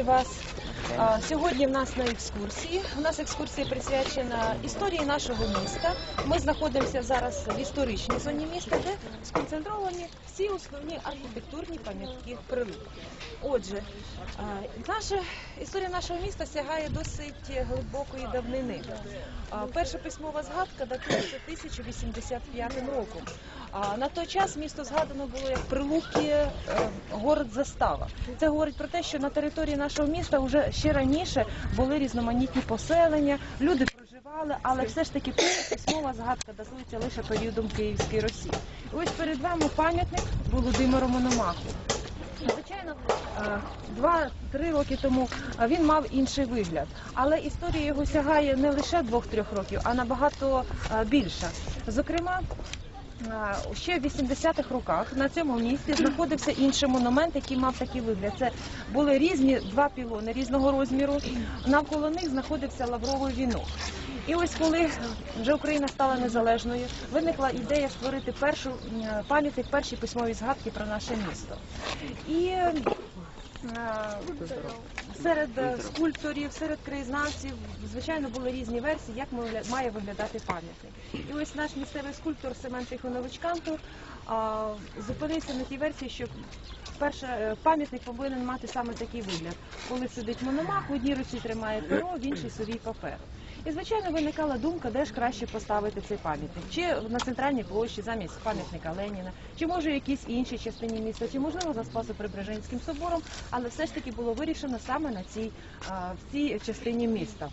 вас. Сьогодні в нас на екскурсії. У нас екскурсія присвячена історії нашого міста. Ми знаходимося зараз в історичній зоні міста, де сконцентровані всі основні архітектурні пам'ятки Прилук. Отже, наша історія нашого міста сягає досить глибокої давнини. Перша письмова згадка датується 1085 роком. На той час місто згадано було як Прилуки, е, город застава. Це говорить про те, що на території нашого міста вже ще раніше були різноманітні поселення, люди проживали, але все ж таки письмова згадка датується лише періодом Київської Росії. Ось перед вами пам'ятник Володимиру Мономаху. Звичайно, е, два-три роки тому е, він мав інший вигляд, але історія його сягає не лише двох-трьох років, а набагато е, більша. Зокрема, ще в 80-х роках на цьому місці знаходився інший монумент, який мав такий вигляд. Це були різні два пілони різного розміру. Навколо них знаходився лавровий вінок. І ось коли вже Україна стала незалежною, виникла ідея створити першу пам'ятник, перші письмові згадки про наше місто. І серед е, скульпторів, серед краєзнавців, звичайно, були різні версії, як має виглядати пам'ятник. І ось наш місцевий скульптор Семен Тихонович Кантор зупинився на тій версії, що перше е, пам'ятник повинен мати саме такий вигляд, коли сидить мономах, в одній руці тримає перо, в іншій собі папер. І звичайно виникала думка, де ж краще поставити цей пам'ятник, чи на центральній площі замість пам'ятника Леніна, чи може в якійсь іншій частині міста, чи можливо за Спасо-Преображенським собором, але все ж таки було вирішено саме на цій в цій частині міста.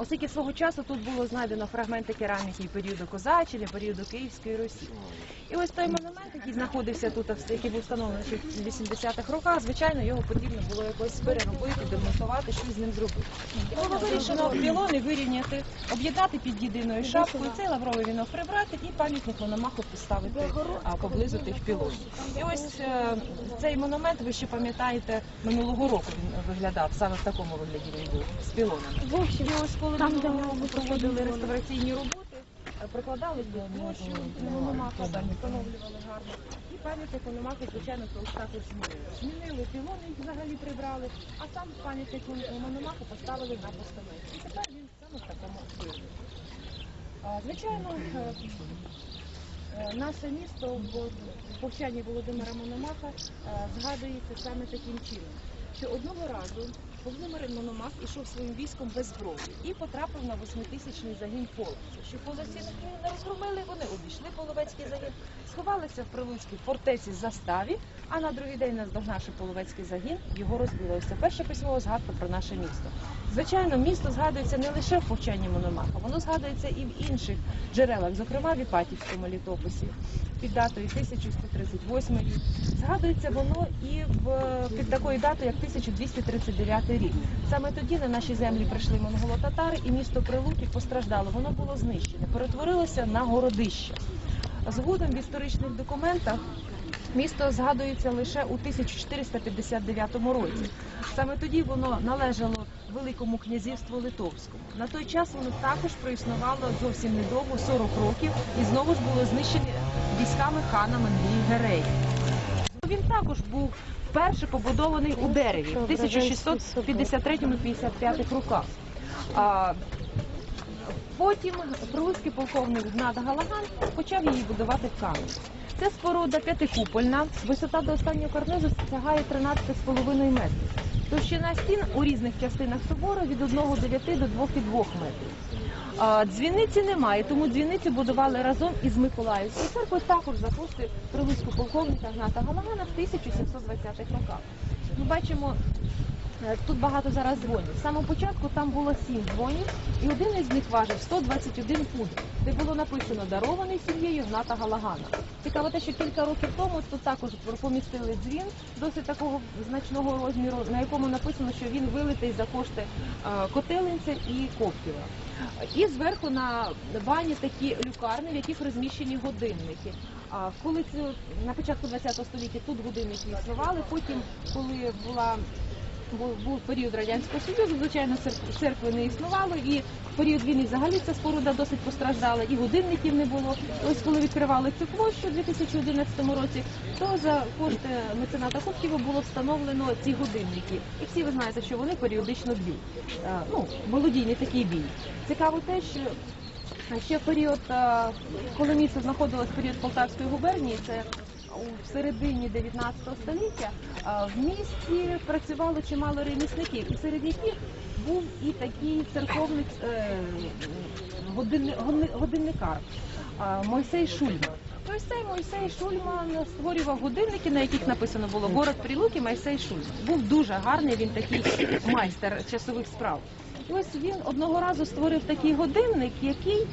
Оскільки свого часу тут було знайдено фрагменти кераміки періоду Козаччини, періоду Київської Русі. І ось той монумент, який знаходився тут, який був встановлений в 80-х роках, звичайно, його потрібно було якось переробити, демонтувати, щось з ним зробити. І було вирішено пілони вирівняти, об'єднати під єдиною шапкою, цей лавровий вінок прибрати і пам'ятник мономаху поставити поблизу тих пілонів. І ось е, цей монумент, ви ще пам'ятаєте, минулого року він виглядав, саме в такому вигляді він був, з пілонами. І ось коли Там, де ми проводили реставраційні роботи, прокладали площу мономаха, так встановлювали гарно. І пам'ятник мономаху, звичайно, також змінили. Змінили пілони, їх взагалі прибрали, а сам пам'ятник мономаху поставили на постаменті. І тепер він саме в такому вигляді. Звичайно, е, е, наше місто в повчанні Володимира Мономаха е, згадується саме таким чином, що одного разу Володимир Мономах ішов своїм військом без зброї і потрапив на восьмитисячний загін половців. Що половці не розгромили, вони обійшли половецький загін, сховалися в Прилуцькій фортеці заставі, а на другий день, наздогнавши половецький загін, його розбили. Ось Це перше письмова згадка про наше місто. Звичайно, місто згадується не лише в повчанні Мономаха, воно згадується і в інших джерелах, зокрема в Іпатівському літописі під датою 1138 рік. Згадується воно і в під такою датою, як 1239 рік. Саме тоді на наші землі прийшли монголо-татари, і місто Прилуки постраждало. Воно було знищене, перетворилося на городище. Згодом в історичних документах місто згадується лише у 1459 році. Саме тоді воно належало Великому князівству Литовському. На той час воно також проіснувало зовсім недовго 40 років і знову ж було знищене військами хана Менгії Герея. Він також був вперше побудований у дереві в 1653-55 роках. А, Потім прилуцький полковник Гнат Галаган почав її будувати в камені. Це споруда п'ятикупольна, висота до останнього карнизу сягає 13,5 метрів. Товщина стін у різних частинах собору від 1,9 до 2,2 метрів. Дзвіниці немає, тому дзвіницю будували разом із Миколаївською церквою також за кошти полковника Гната Галагана в 1720-х роках. Ми бачимо Е, Тут багато зараз дзвонів. З самого початку там було сім дзвонів, і один із них важив 121 фунт, де було написано дарований сім'єю Гната Галагана. Цікаво те, що кілька років тому тут також помістили дзвін досить такого значного розміру, на якому написано, що він вилитий за кошти е, Котелинця і Коптєва. І зверху на бані такі люкарни, в яких розміщені годинники. Коли це на початку ХХ століття тут годинники існували, потім, коли була був, період радянського союзу. Звичайно, церк- церкви не існувало, і в період війни взагалі ця споруда досить постраждала, і годинників не було. Ось коли відкривали цю площу у 2011 році, то за кошти мецената Кубківа було встановлено ці годинники. І всі ви знаєте, що вони періодично б'ють. Е, Ну, молодійний такий бій. Цікаво те, що Ще період, е, коли місто знаходилось період Полтавської губернії, це у середині 19 століття, е, в місті працювало чимало ремісників, і серед яких був і такий церковник е, годинникар е, Мойсей Шульман. Ось цей Мойсей Шульман створював годинники, на яких написано було город Прилуки Мойсей Шульман. Був дуже гарний, він такий майстер часових справ. Ось він одного разу створив такий годинник, який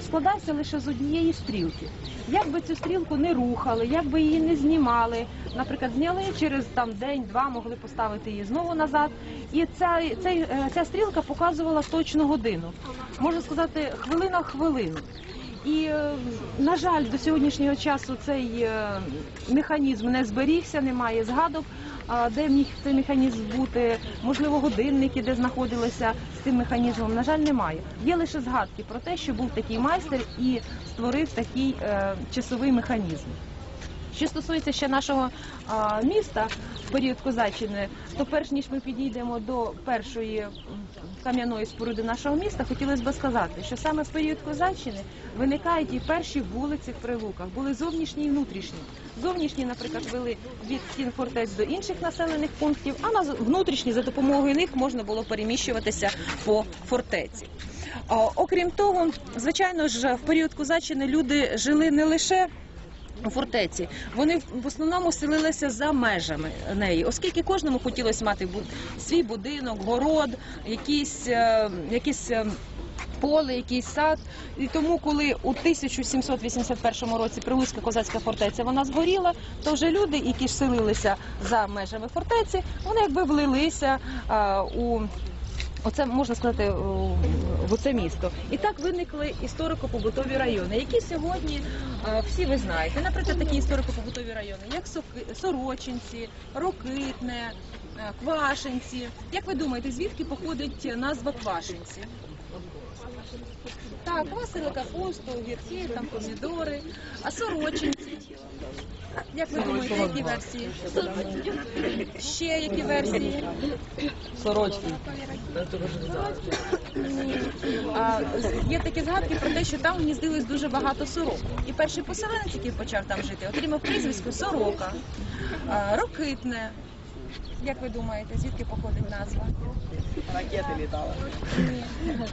складався лише з однієї стрілки. Як би цю стрілку не рухали, як би її не знімали, наприклад, зняли через там день-два, могли поставити її знову назад. І ця, цей, е, ця стрілка показувала точну годину. Можна сказати, хвилина в хвилину. І, е, на жаль, до сьогоднішнього часу цей е, механізм не зберігся, немає згадок, де міг цей механізм бути, можливо, годинники, де знаходилися з цим механізмом. На жаль, немає. Є лише згадки про те, що був такий майстер і створив такий е, часовий механізм. Що стосується ще нашого а, міста в період Козаччини, то перш ніж ми підійдемо до першої кам'яної споруди нашого міста, хотілося б сказати, що саме в період Козаччини виникають і перші вулиці в Прилуках, були зовнішні і внутрішні. Зовнішні, наприклад, вели від стін фортець до інших населених пунктів, а на внутрішні за допомогою них можна було переміщуватися по фортеці. Окрім того, звичайно ж, в період Козаччини люди жили не лише фортеці. Вони в- основному селилися за межами неї, оскільки кожному хотілося мати свій будинок, город, якісь, е, якісь е, поле, якийсь сад. І тому, коли у 1781 році Прилуцька козацька фортеця вона згоріла, то вже люди, які ж селилися за межами фортеці, вони якби влилися е, у Оце можна сказати в оце місто. І так виникли історико-побутові райони, які сьогодні е, всі ви знаєте. Наприклад, такі історико-побутові райони, як Сорочинці, Рокитне, е, Квашинці. Як ви думаєте, звідки походить назва Квашинці? Так, квасили капусту, огірці, там помідори, а сорочинці. Як ви думаєте, які версії? Ще які версії? Сорочки. Ні. А, є такі згадки про те, що там гніздилось дуже багато сорок. І перший поселенець, який почав там жити, отримав прізвисько Сорока, а, Рокитне. Як ви думаєте, звідки походить назва? Ракети літали. Ні.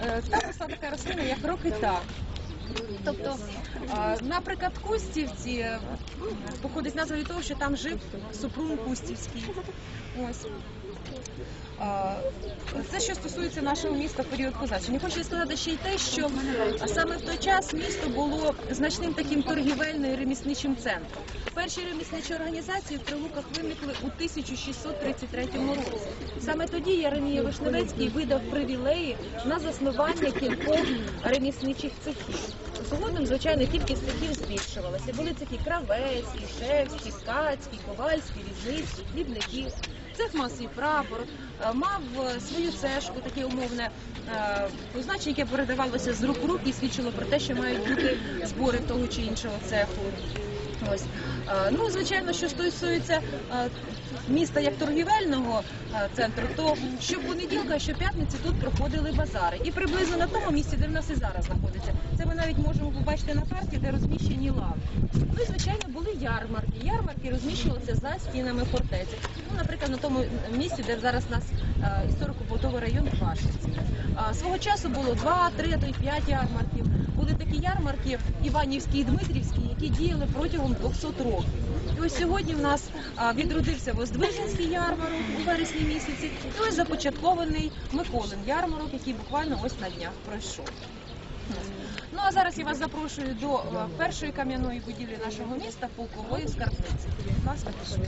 Е, Там росла така рослина, як рокита. Тобто, наприклад, Кустівці е, походить назва від того, що там жив Супрун Кустівський. Ось. Це що стосується нашого міста в період козаччини. Хочу сказати ще й те, що саме в той час місто було значним таким торгівельним ремісничим центром. Перші ремісничі організації в Прилуках виникли у 1633 році. Саме тоді Яремія Вишневецький видав привілеї на заснування кількох ремісничих цехів. Згодом, звичайно, кількість цехів збільшувалася. Були цехи Кравецький, Шевський, Ткацький, Ковальський, Різницький, хлібники. Цех мав свій прапор, е, мав е, свою цешку, таке умовне е, позначення, яке передавалося з рук в рук і свідчило про те, що мають бути збори того чи іншого цеху. Ось. Е, Ну, звичайно, що стосується е, міста як торгівельного е, центру, то щопонеділка, щоп'ятниці тут проходили базари. І приблизно на тому місці, де в нас і зараз знаходиться. Це ми навіть можемо побачити на карті, де розміщені лави. Ну і звичайно були ярмарки. Ярмарки розміщувалися за стінами фортеці. Ну, наприклад, на тому місці, де зараз у нас історико-побутовий район Квашиці. Свого часу було два, три, п'ять ярмарків. Були такі ярмарки Іванівські і Дмитрівські, які діяли протягом 200 років. І ось сьогодні в нас відродився Воздвиженський ярмарок у вересні місяці, і ось започаткований Миколин ярмарок, який буквально ось на днях пройшов. Ну а зараз я вас запрошую до е, першої кам'яної будівлі нашого міста полкової скарбниці. Ласка, прошу.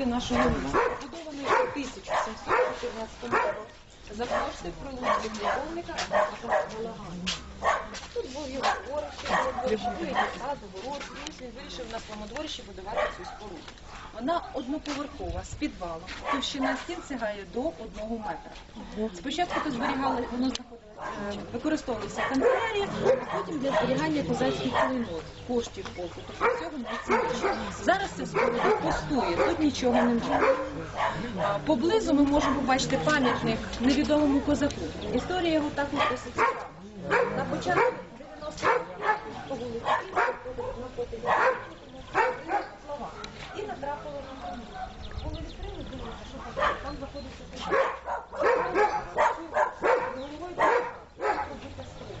Споруди нашого міста, побудованої у 1714 році за кошти прилуцьких полковника Галагана. Його дворище, дворище, були і він вирішив на своєму дворищі будувати цю споруду. Вона одноповерхова, з підвалом. Товщина стін сягає до одного метра. Спочатку тут зберігали, воно знаходилося, е, використовувалася канцелярія, а потім для зберігання козацьких клейнот, коштів полку, тобто цього найцінніше. Зараз це споруда пустує, тут нічого немає. Поблизу ми можемо побачити пам'ятник невідомому козаку. Історія його також досить цікава. На початку 90-х по вулиці Київській проходить навпроти слова. І натрапили на пам'ятник. Коли відкрили, дивилися, що там, там знаходиться козак. Головою пробита стріла.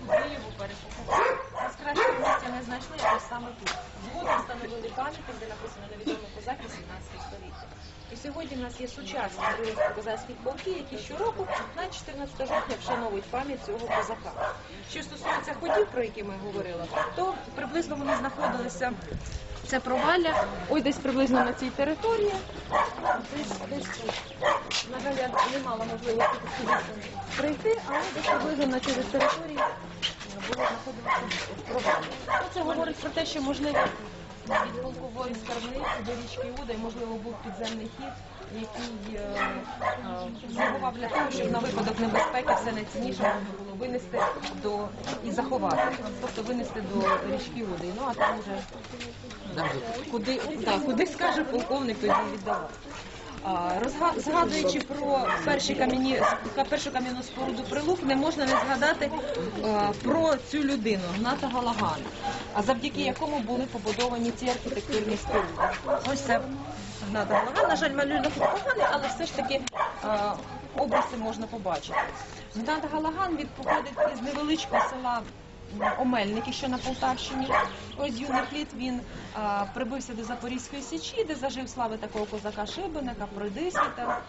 Туди його перекопали. Нас краще місця не знайшли, ось саме тут. Згодом встановили пам'ятник, де написано невідомий козак 18 століття. І сьогодні в нас є сучасні козацьких полки, які щороку на 14 жовтня вшановують пам'ять цього козака. Що стосується ходів, про які ми говорили, то приблизно вони знаходилися. Це провалля, ось десь приблизно на цій території. Десь, десь тут. На жаль, я не мала можливості прийти, але десь приблизно на цій території було знаходитися провалля. Це говорить про те, що можливо від полкової скарбниці до річки Уда, і, можливо, був підземний хід, який е, е, слугував для того, щоб на випадок небезпеки все найцінніше можна було винести до і заховати, тобто винести до річки Уди. Ну а там вже куди, так, куди скаже полковник, тоді віддавати. Згадуючи про першу кам'яну споруду Прилук, не можна не згадати е, про цю людину Гната Галагана, завдяки якому були побудовані ці архітектурні споруди. Ось це Гната Галаган. На жаль, малюнок поганий, але все ж таки е, образи можна побачити. Гнат Галаган від походить із невеличкого села Омельники, що на Полтавщині. Ось юний плід він а, прибився до Запорізької січі, де зажив слави такого козака Шибеника, Пройдисвіта.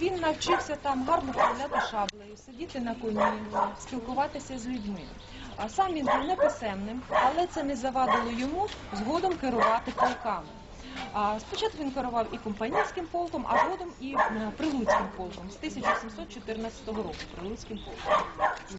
Він навчився там гарно стріляти шаблею, сидіти на коні, спілкуватися з людьми. А сам він був неписемним, але це не завадило йому згодом керувати полками. А спочатку він керував і компанійським полком, а згодом і е, прилуцьким полком з 1714 року. Прилуцьким полком.